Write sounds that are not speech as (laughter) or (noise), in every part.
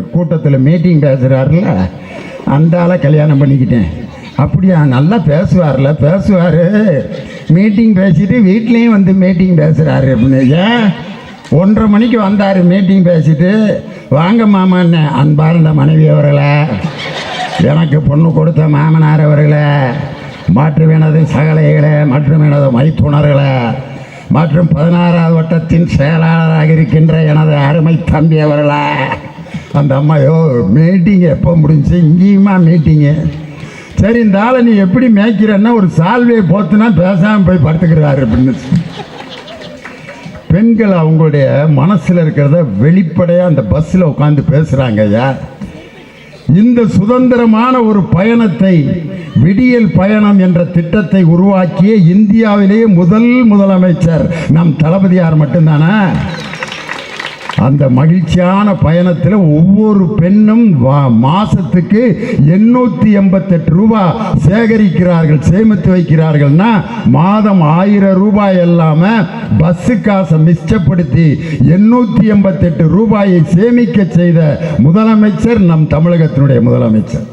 கூட்டத்தில் மீட்டிங் பேசுகிறாருல அந்த ஆளை கல்யாணம் பண்ணிக்கிட்டேன். அப்படியா நல்லா பேசுவார்ல பேசுவார். மீட்டிங் பேசிட்டு வீட்லேயும் வந்து மீட்டிங் பேசுகிறாரு அப்படின்னு. ஏன்? ஒன்றரை மணிக்கு வந்தார் மீட்டிங் பேசிட்டு. வாங்க மாமான்னு அன்பார்ந்த மனைவி அவர்களே. எனக்கு பொண்ணு கொடுத்த மாமனார் அவர்களே. மற்றும் எனது சகலைகளே மற்றும் எனது மைத்துணர்களே மற்றும் பதினாறாவது வட்டத்தின் செயலாளராக இருக்கின்ற எனது அருமை தம்பி அவர்களே. அந்த அம்மா யோ மீட்டிங் எப்போ முடிஞ்சு இங்கேயுமா மீட்டிங்கு சரி இந்த ஆளை நீ எப்படி மேய்க்கிறன்னா ஒரு சால்வையை போத்துனா பேசாமல் போய் படுத்துக்கிறாரு அப்படின்னு. பெண்கள் அவங்களுடைய மனசில் இருக்கிறத வெளிப்படையாக அந்த பஸ்ஸில் உட்காந்து பேசுகிறாங்க ஐயா. இந்த சுதந்திரமான ஒரு பயணத்தை விடியல் பயணம் என்ற திட்டத்தை உருவாக்கிய இந்தியாவிலேயே முதல் முதலமைச்சர் நம் தளபதியார் மட்டும்தானே? அந்த மகிழ்ச்சியான பயணத்தில் ஒவ்வொரு பெண்ணும் வா- மாசத்துக்கு எண்ணூற்றி எண்பத்தெட்டு ரூபாய் சேகரிக்கிறார்கள் சேமித்து வைக்கிறார்கள்னா மாதம் ஆயிரம் ரூபாய் இல்லாம பஸ்ஸு காசை மிச்சப்படுத்தி எண்ணூற்றி எண்பத்தெட்டு ரூபாயை சேமிக்க செய்த முதலமைச்சர் நம் தமிழகத்தினுடைய முதலமைச்சர்.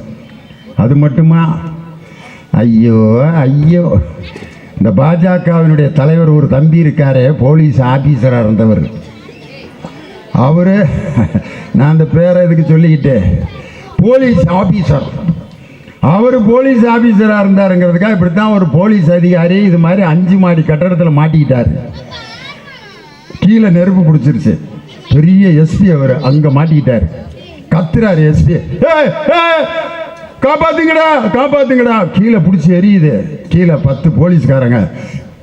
அது மட்டுமா? ஐயோ ஐயோ. இந்த பாஜகவினுடைய தலைவர் ஒரு தம்பி இருக்காரே போலீஸ் ஆபீசராக இருந்தவர். அவர் நான் அந்த பேரை இதுக்கு சொல்லிக்கிட்டேன்? போலீஸ் ஆஃபீஸர் அவர் போலீஸ் ஆஃபீஸராக இருந்தாருங்கிறதுக்காக இப்படி தான் ஒரு போலீஸ் அதிகாரி இது மாதிரி அஞ்சு மாடி கட்டடத்தில் மாட்டிக்கிட்டார். கீழே நெருப்பு பிடிச்சிருச்சு. பெரிய எஸ்பி அவர் அங்கே மாட்டிக்கிட்டார். கத்துறார் எஸ்பி காப்பாத்துங்கடா காப்பாத்துங்கடா. கீழே பிடிச்சி எரியுது. கீழே பத்து போலீஸ்காரங்க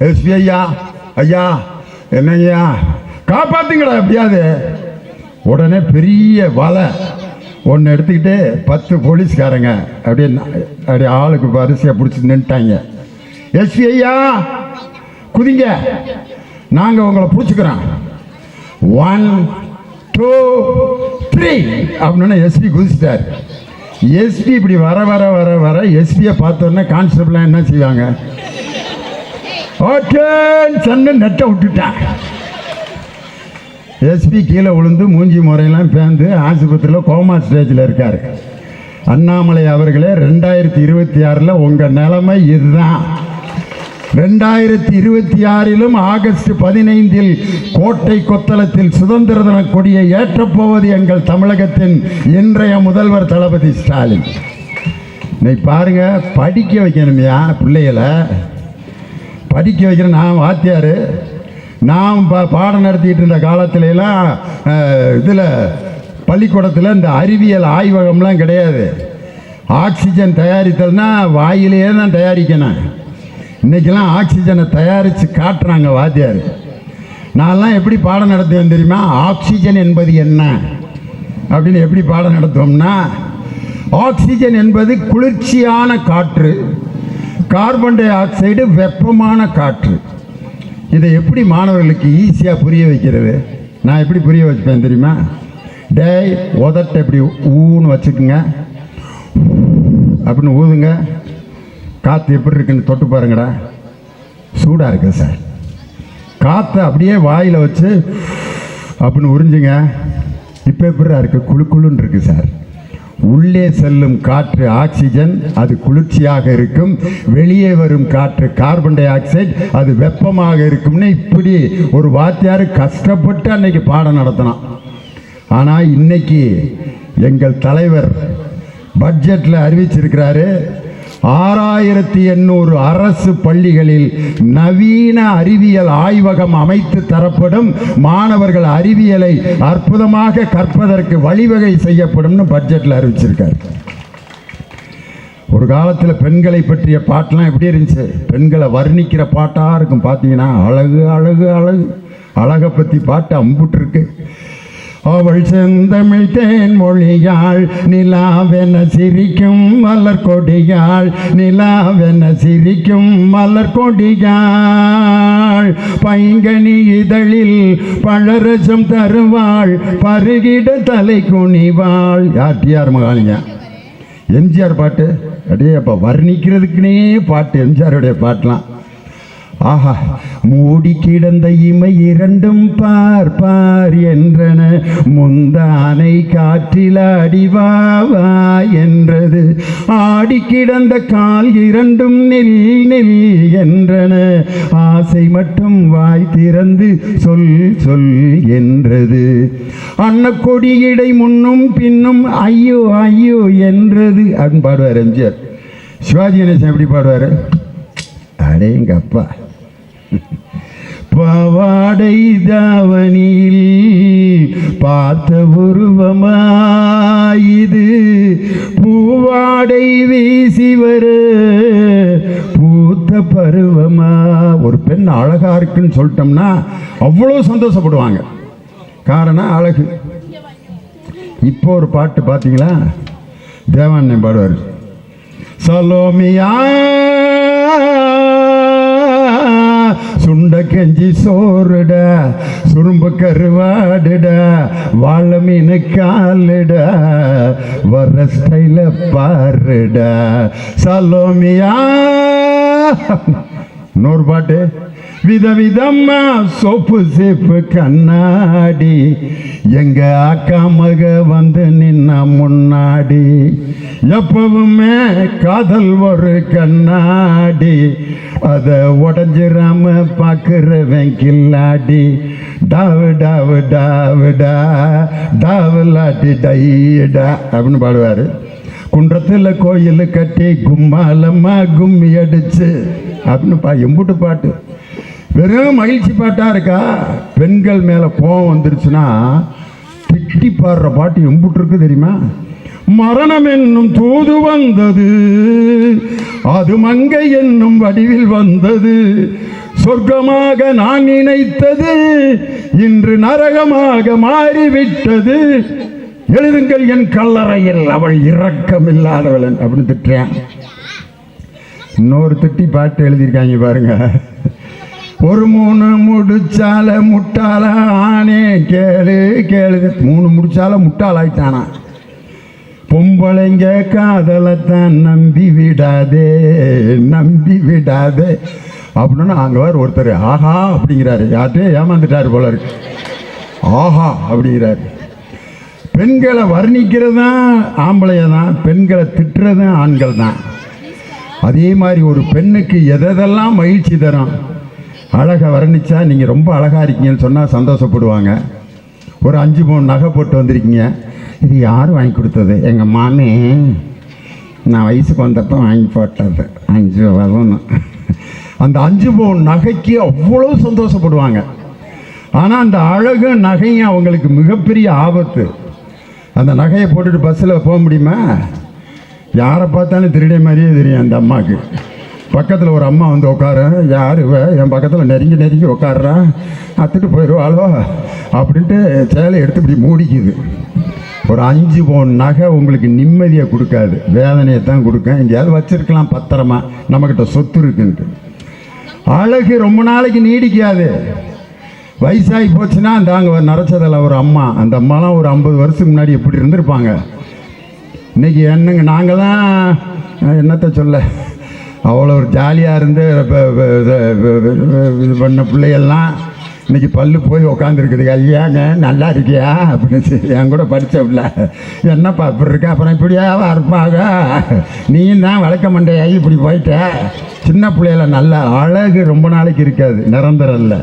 எஸ்பி ஐயா ஐயா என்னய்யா காப்பாத்துங்கடா எப்படியாவது உடனே பெரிய வலை. ஒன்று எடுத்துக்கிட்டு பத்து போலீஸ்காரங்க. அப்படியே அப்படியே ஆளுக்கு வரிசையாக பிடிச்சி நின்ட்டாங்க எஸ்பி ஐயா குதிங்க. நாங்கள் உங்களை பிடிச்சிக்கிறோம். ஒன் டூ த்ரீ அப்படின்னு எஸ்பி குதிச்சிட்டார். எஸ்பி இப்படி வர வர வர வர எஸ்பியை பார்த்தோன்னே கான்ஸ்டபிளாக என்ன செய்வாங்க? ஓகே சொன்ன நெட்டை விட்டுட்டான். எஸ்பி கீழே விழுந்து மூஞ்சி முறையெல்லாம் பேந்து ஆஸ்பத்திரியில் கோமா ஸ்டேஜில் இருக்கார். அண்ணாமலை அவர்களே ரெண்டாயிரத்தி இருபத்தி ஆறில் உங்கள் நிலைமை இதுதான். ரெண்டாயிரத்தி இருபத்தி ஆறிலும் ஆகஸ்ட் பதினைந்தில் கோட்டை கொத்தளத்தில் சுதந்திர தின கொடியை ஏற்றப்போவது எங்கள் தமிழகத்தின் இன்றைய முதல்வர் தளபதி ஸ்டாலின். இன்னைக்கு பாருங்க படிக்க வைக்கணுமையா பிள்ளைகளை. படிக்க வைக்கிற நான் வாத்தியார். நாம் பா பாடம் நடத்திட்டு இருந்த காலத்துல எல்லாம் இதில் பள்ளிக்கூடத்தில் இந்த அறிவியல் ஆய்வகம்லாம் கிடையாது. ஆக்சிஜன் தயாரித்தல்னா வாயிலேயே தான் தயாரிக்கணும். இன்றைக்கெல்லாம் ஆக்சிஜனை தயாரித்து காட்டுறாங்க வாத்தியார். நான்லாம் எப்படி பாடம் நடத்துவேன் தெரியுமா? ஆக்சிஜன் என்பது என்ன? அப்படின்னு எப்படி பாடம் நடத்துவோம்னா ஆக்சிஜன் என்பது குளிர்ச்சியான காற்று கார்பன் டை ஆக்சைடு வெப்பமான காற்று. இதை எப்படி மாணவர்களுக்கு ஈஸியாக புரிய வைக்கிறது? நான் எப்படி புரிய வச்சுப்பேன் தெரியுமா? டேய் உதட்ட எப்படி ஊன்னு வச்சுக்குங்க. அப்படின்னு ஊதுங்க. காற்று எப்படி இருக்குன்னு தொட்டு பாருங்கடா. சூடாக இருக்குது சார். காற்றை அப்படியே வாயில் வச்சு அப்படின்னு உறிஞ்சுங்க. இப்போ எப்படிடா இருக்குது குளு குளுன்னு இருக்குது சார். உள்ளே செல்லும் காற்று ஆக்சிஜன் அது குளிர்ச்சியாக இருக்கும். வெளியே வரும் காற்று கார்பன் டை ஆக்சைடு அது வெப்பமாக இருக்கும்னு இப்படி ஒரு வாத்தியார் கஷ்டப்பட்டு அன்னைக்கு பாடம் நடத்தினான். ஆனால் இன்னைக்கு எங்கள் தலைவர் பட்ஜெட்டில் அறிவிச்சிருக்கிறாரு ஆறாயிரத்தி எண்ணூறு அரசு பள்ளிகளில் நவீன அறிவியல் ஆய்வகம் அமைத்து தரப்படும் மாணவர்கள் அறிவியலை அற்புதமாக கற்பதற்கு வழிவகை செய்யப்படும்னு பட்ஜெட்டில் அறிவிச்சிருக்காரு. ஒரு காலத்தில் பெண்களை பற்றிய பாட்டெலாம் எப்படி இருந்துச்சு? பெண்களை வர்ணிக்கிற பாட்டாக இருக்கும் பார்த்தீங்கன்னா அழகு அழகு அழகு. அழகை பற்றி பாட்டு அம்புட்டு இருக்கு அவள் செந்தமிழ் தேன் மொழியாள் நிலாவென சிரிக்கும் மலர் கொடியாள் நிலாவென சிரிக்கும் மலர் கொடியாள் பைங்கனி இதழில் பழரசம் தருவாள் பருகிட தலை குனிவாள். யார் மகாலிங்க? எம்ஜிஆர் பாட்டு? அப்படியே அப்போ வர்ணிக்கிறதுக்குனே பாட்டு எம்ஜிஆருடைய பாட்டெலாம். ஆஹா மூடி கிடந்த இமை இரண்டும் பார் பார் என்றன. முந்தானை காற்றில் அடிவாவா என்றது. ஆடி கிடந்த கால் இரண்டும் நெல் நெல் என்றன. ஆசை மட்டும் வாய் திறந்து சொல் சொல் என்றது. அன்ன இடை முன்னும் பின்னும் ஐயோ ஐயோ என்றது. அப்படின்னு பாடுவார் எம்ஜிஆர். சிவாஜி கணேசன் எப்படி பாடுவார்? அடேங்கப்பா. (laughs) பாவாடை தாவணியில் பார்த்த உருவமாயுது. பூவாடை வீசி வர பூத்த பருவமா. ஒரு பெண் அழகா இருக்குன்னு சொல்லிட்டோம்னா அவ்வளோ சந்தோஷப்படுவாங்க. காரணம் அழகு. இப்போ ஒரு பாட்டு பார்த்தீங்களா தேவாண்ணன் பாடுவார். சலோமியா கஞ்சி சோறுட சுரும்பு கருவாடுட வாழ மீன் காலுடா வர ஸ்டைல பாருட. சலோமியா. நூறு பாட்டு. விதவிதம்மா சோப்பு சேப்பு கண்ணாடி. எங்க அக்கா மக வந்து நின்ன முன்னாடி. எப்பவுமே காதல் ஒரு கண்ணாடி. அத உடஞ்சிராம பாக்குறவன் கில்லாடி. டாவு டாவு டாவுடா டாவுலாட்டி டைடா அப்படின்னு பாடுவாரு. குன்றத்தில் கோயில் கட்டி கும்மாலம்மா கும்மி அடிச்சு. அப்படின்னு பா எம்புட்டு பாட்டு. வெறும் மகிழ்ச்சி பாட்டா இருக்கா? பெண்கள் மேல கோவம் வந்துருச்சுன்னா திட்டி பாடுற பாட்டு எம்புட்டு இருக்கு தெரியுமா? மரணம் என்னும் தூது வந்தது. அது மங்கை என்னும் வடிவில் வந்தது. சொர்க்கமாக நான் நினைத்தது இன்று நரகமாக மாறிவிட்டது. எழுதுங்கள் என் கல்லறையில் அவள் இரக்கமில்லாதவள் அப்படின்னு திட்டுறேன். இன்னொரு திட்டி பாட்டு எழுதியிருக்காங்க பாருங்க. ஒரு மூணு முடிச்சால முட்டாள ஆனே. கேளு கேளு மூணு முடிச்சால முட்டாள் ஆயிட்டானா? பொம்பளைங்க காதலைத்தான் நம்பி விடாதே நம்பி விடாதே. அப்படின்னு அங்கே வேறு ஒருத்தர் ஆஹா அப்படிங்கிறாரு. யார்கிட்டயே ஏமாந்துட்டாரு போல இருக்கு. ஆஹா அப்படிங்கிறாரு. பெண்களை வர்ணிக்கிறது தான் ஆம்பளைய தான் பெண்களை திட்டுறது ஆண்கள் தான் அதே மாதிரி ஒரு பெண்ணுக்கு எதெல்லாம் மகிழ்ச்சி தரும்? அழகை வர்ணித்தா நீங்கள் ரொம்ப அழகாக இருக்கீங்கன்னு சொன்னால் சந்தோஷப்படுவாங்க. ஒரு அஞ்சு பவுன் நகை போட்டு வந்திருக்கீங்க. இது யார் வாங்கி கொடுத்தது? எங்கள் மாமே. நான் வயசுக்கு வந்தப்போ வாங்கி போட்டது. அஞ்சு வரணும் அந்த அஞ்சு பவுன் நகைக்கு அவ்வளோ சந்தோஷப்படுவாங்க. ஆனால் அந்த அழகு நகையும் அவங்களுக்கு மிகப்பெரிய ஆபத்து. அந்த நகையை போட்டுட்டு பஸ்ஸில் போக முடியுமா? யாரை பார்த்தாலும் திருடே மாதிரியே தெரியும் அந்த அம்மாவுக்கு பக்கத்தில் ஒரு அம்மா வந்து உட்காரு. யார் இவ? என் பக்கத்தில் நெருங்கி நெருங்கி உட்காடுறா அத்துட்டு போயிடுவாளோ அப்படின்ட்டு சேலை எடுத்து இப்படி மூடிக்குது. ஒரு அஞ்சு பவுன் நகை உங்களுக்கு நிம்மதியை கொடுக்காது. வேதனையை தான் கொடுக்கும். எங்கேயாவது வச்சுருக்கலாம் பத்திரமா. நம்மக்கிட்ட சொத்து இருக்குன்ட்டு. அழகு ரொம்ப நாளைக்கு நீடிக்காது. வயசாகி போச்சுன்னா அந்த அங்கே நரைச்சதில் ஒரு அம்மா. அந்த அம்மாலாம் ஒரு ஐம்பது வருஷத்துக்கு முன்னாடி எப்படி இருந்திருப்பாங்க. இன்னைக்கு என்னங்க நாங்கள் தான் என்னத்தை சொல்ல? அவ்வளோ ஒரு ஜாலியாக இருந்து இது- பண்ண பிள்ளைகள்லாம் இன்னைக்கு பல்லு போய் உக்காந்துருக்குது. ஐயாங்க நல்லா இருக்கியா? அப்படின்னு சொல்லி என் கூட படித்த பிள்ளை என்னப்பா இப்படி இருக்க? அப்புறம் இப்படியாவா இருப்பாங்க நீயும் தான் வளர்க்க மண்டையாகி இப்படி போயிட்ட. சின்ன பிள்ளையில நல்லா அழகு ரொம்ப நாளைக்கு இருக்காது நிரந்தரம் இல்லை.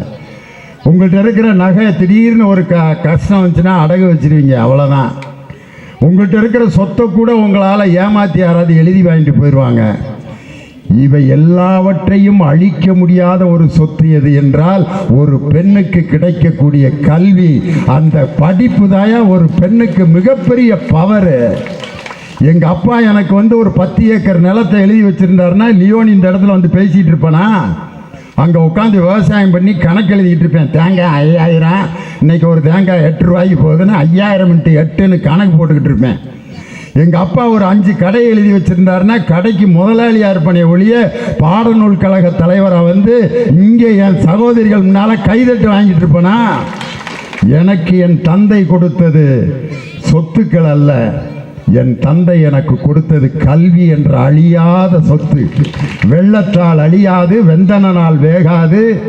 உங்கள்கிட்ட இருக்கிற நகை திடீர்னு ஒரு க கஷ்டம் வந்துச்சுன்னா அடகு வச்சிருவீங்க அவ்வளோதான் உங்கள்கிட்ட இருக்கிற சொத்தை கூட உங்களால் ஏமாற்றி யாராவது எழுதி வாங்கிட்டு போயிடுவாங்க இவை எல்லாவற்றையும் அழிக்க முடியாத ஒரு சொத்து எது என்றால் ஒரு பெண்ணுக்கு கிடைக்கக்கூடிய கல்வி. அந்த படிப்பு தாயா ஒரு பெண்ணுக்கு மிகப்பெரிய பவரு எங்க அப்பா எனக்கு வந்து ஒரு பத்து ஏக்கர் நிலத்தை எழுதி வச்சிருந்தாருன்னா லியோன் இந்த இடத்துல வந்து பேசிட்டு இருப்பானா? அங்கே உட்காந்து விவசாயம் பண்ணி கணக்கு எழுதிட்டு இருப்பேன். தேங்காய் ஐயாயிரம் இன்னைக்கு ஒரு தேங்காய் எட்டு ரூபாய்க்கு போகுதுன்னு ஐயாயிரம் இன்ட்டு எட்டுன்னு கணக்கு போட்டுக்கிட்டு இருப்பேன். எங்கள் அப்பா ஒரு அஞ்சு கடை எழுதி வச்சுருந்தாருன்னா கடைக்கு முதலாளியாக இருப்பனே ஒழிய பாடநூல் கழக தலைவராக வந்து இங்கே என் சகோதரிகள் முன்னால் கைதட்டு வாங்கிட்டு இருப்பேனா? எனக்கு என் தந்தை கொடுத்தது சொத்துக்கள் அல்ல. என் தந்தை எனக்கு கொடுத்தது கல்வி என்ற அழியாத சொத்து. வெள்ளத்தால் அழியாது வெந்தனால் வேகாது.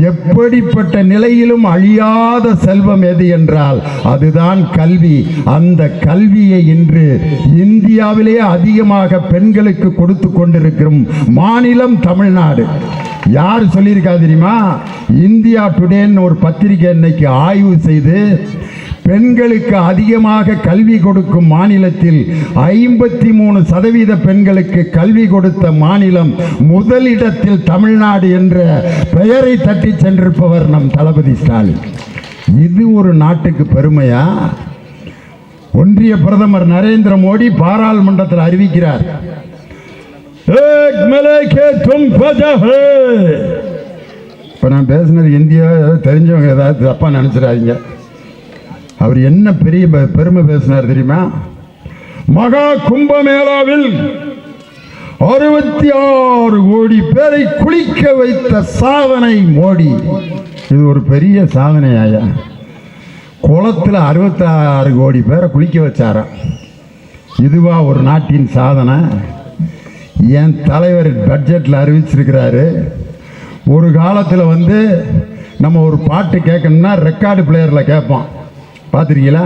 எப்படிப்பட்ட நிலையிலும் அழியாத செல்வம் எது என்றால் அதுதான் கல்வி. அந்த கல்வியை இன்று இந்தியாவிலே அதிகமாக பெண்களுக்கு கொடுத்து கொண்டிருக்கிறோம் மாநிலம் தமிழ்நாடு. யார் சொல்லியிருக்கா தெரியுமா? இந்தியா டுடேன்னு ஒரு பத்திரிகை இன்னைக்கு ஆய்வு செய்து பெண்களுக்கு அதிகமாக கல்வி கொடுக்கும் மாநிலத்தில் ஐம்பத்தி மூணு சதவீத பெண்களுக்கு கல்வி கொடுத்த மாநிலம் முதலிடத்தில் தமிழ்நாடு என்ற பெயரை தட்டி சென்றிருப்பவர் நம் தளபதி ஸ்டாலின். இது ஒரு நாட்டுக்கு பெருமையா? ஒன்றிய பிரதமர் நரேந்திர மோடி பாராளுமன்றத்தில் அறிவிக்கிறார். இப்போ நான் பேசினது இந்தியா தெரிஞ்சவங்க ஏதாவது தப்பாக நினச்சிடாதீங்க. அவர் என்ன பெரிய பெ- பெருமை பேசினார் தெரியுமா? மகா கும்பமேளாவில் அறுபத்தி ஆறு கோடி பேரை குளிக்க வைத்த சாதனை மோடி. இது ஒரு பெரிய சாதனை ஐயா குளத்தில் அறுபத்தாறு கோடி பேரை குளிக்க வச்சாராம். இதுவா ஒரு நாட்டின் சாதனை? என் தலைவர் பட்ஜெட்டில் அறிவிச்சிருக்கிறாரு. ஒரு காலத்தில் வந்து நம்ம ஒரு பாட்டு கேட்கணும்னா ரெக்கார்டு பிளேயரில் கேட்போம் பார்த்துருக்கீங்களா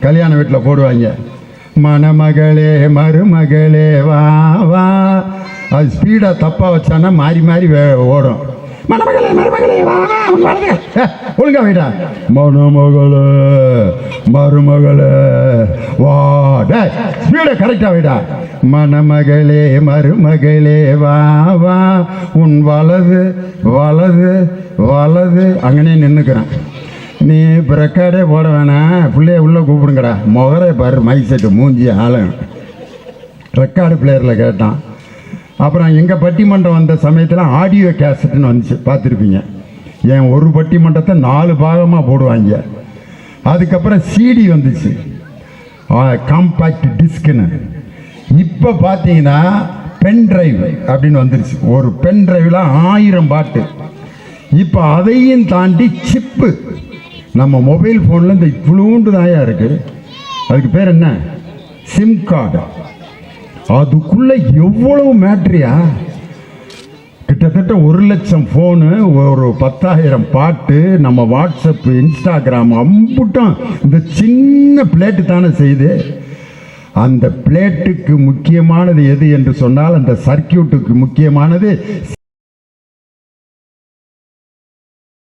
கல்யாண வீட்டில் போடுவாங்க. மணமகளே மருமகளே வா வா. அது ஸ்பீடாக தப்பாக வச்சானா மாறி மாறி வே- ஓடும். மணமகளே மருமகளே வா ஒழுங்கா வீடா. மணமகளே மருமகளே வா. ஸ்பீடை கரெக்டாக வீடா. மணமகளே மருமகளே வா வா. உன் வலது வலது வலது. அங்கனே நின்றுக்கிறேன் நீ இப்போ ரெக்கார்டே போட வேணாம் பிள்ளைய உள்ளே கூப்பிடுங்கடா. முகரே பாரு மைக் செட்டு மூஞ்சி ஆளும் ரெக்கார்டு பிளேயரில் கேட்டான். அப்புறம் எங்கள் பட்டிமன்றம் வந்த சமயத்தில் ஆடியோ கேசட்டுன்னு வந்துச்சு. பார்த்துருப்பீங்க. என் ஒரு பட்டிமன்றத்தை நாலு பாகமாக போடுவாங்க. அதுக்கப்புறம் சிடி வந்துச்சு. காம்பாக்ட் டிஸ்க்குன்னு இப்போ பார்த்தீங்கன்னா பென் டிரைவ் அப்படின்னு வந்துருச்சு. ஒரு பென் டிரைவில் ஆயிரம் பாட்டு. இப்போ அதையும் தாண்டி சிப்பு நம்ம மொபைல் ஃபோனில் இந்த இவ்வளோண்டு தாயா இருக்குது அதுக்கு பேர் என்ன? சிம் கார்டு அதுக்குள்ளே எவ்வளவு மேட்ரியா கிட்டத்தட்ட ஒரு லட்சம் ஃபோனு ஒரு பத்தாயிரம் பாட்டு நம்ம வாட்ஸ்அப் இன்ஸ்டாகிராம் அம்புட்டும் இந்த சின்ன பிளேட்டு தானே செய்யுது. அந்த பிளேட்டுக்கு முக்கியமானது எது என்று சொன்னால் அந்த சர்க்கியூட்டுக்கு முக்கியமானது